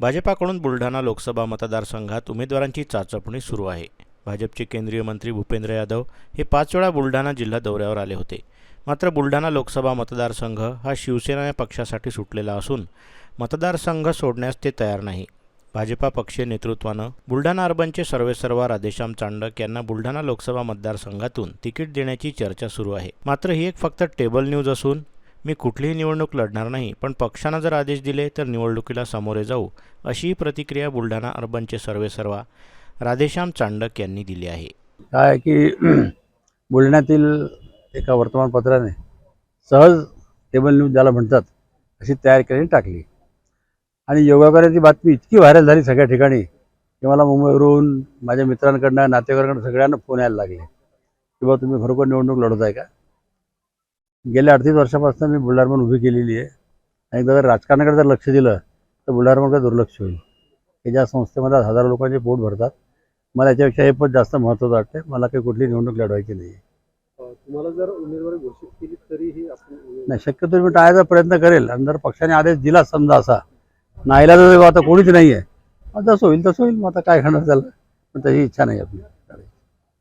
भाजपाकडून बुलढाणा लोकसभा मतदारसंघात उमेदवारांची चाचपणी सुरू आहे. भाजपचे केंद्रीय मंत्री भूपेंद्र यादव हे पाच वेळा बुलढाणा जिल्हा दौऱ्यावर आले होते. मात्र बुलढाणा लोकसभा मतदारसंघ हा शिवसेना या पक्षासाठी सुटलेला असून मतदारसंघ सोडण्यास ते तयार नाही. भाजपा पक्षीय नेतृत्वानं बुलढाणा अर्बनचे सर्वेसर्वा राधेश्याम चांडक यांना बुलढाणा लोकसभा मतदारसंघातून तिकीट देण्याची चर्चा सुरू आहे. मात्र ही एक फक्त टेबल न्यूज असून मी कुठलीही निवडणूक लढणार नाही पण पक्षानं जर आदेश दिले तर निवडणुकीला सामोरे जाऊ अशी प्रतिक्रिया बुलढाणा अर्बनचे सर्वेसर्वा राधेश्याम चांडक यांनी दिली आहे. काय की बुलढाण्यातील एका वर्तमानपत्राने सहज टेबल न्यूज ज्याला म्हणतात अशी तयार केली टाकली. आणि योगाकाराची बातमी इतकी व्हायरल झाली सगळ्या ठिकाणी की मला मुंबईवरून माझ्या मित्रांकडनं नातेवाईकांकडनं सगळ्यांना फोन यायला लागले की बाबा तुम्ही खरोखर निवडणूक लढत आहे का? गेल्या अडतीस वर्षापासून मी बुलढाणा उभी केलेली आहे. आणि एकदा जर राजकारणाकडे जर लक्ष दिलं तर बुलढाणामध्ये दुर्लक्ष होईल. की ज्या संस्थेमध्ये हजारो लोकांचे पोट भरतात मला याच्यापेक्षा हे पण जास्त महत्त्वाचं वाटतं मला काही कुठली निवडणूक लढवायची नाही तुम्हाला जर उमेदवारी घोषित केली तरीही नाही शक्यतो मी टाळायचा प्रयत्न करेल. आणि जर पक्षाने आदेश दिला समजा असा नाईला आता कोणीच नाही आहे जसं होईल तसं होईल. मग आता काय करणार त्याला? पण तशी इच्छा नाही आपली.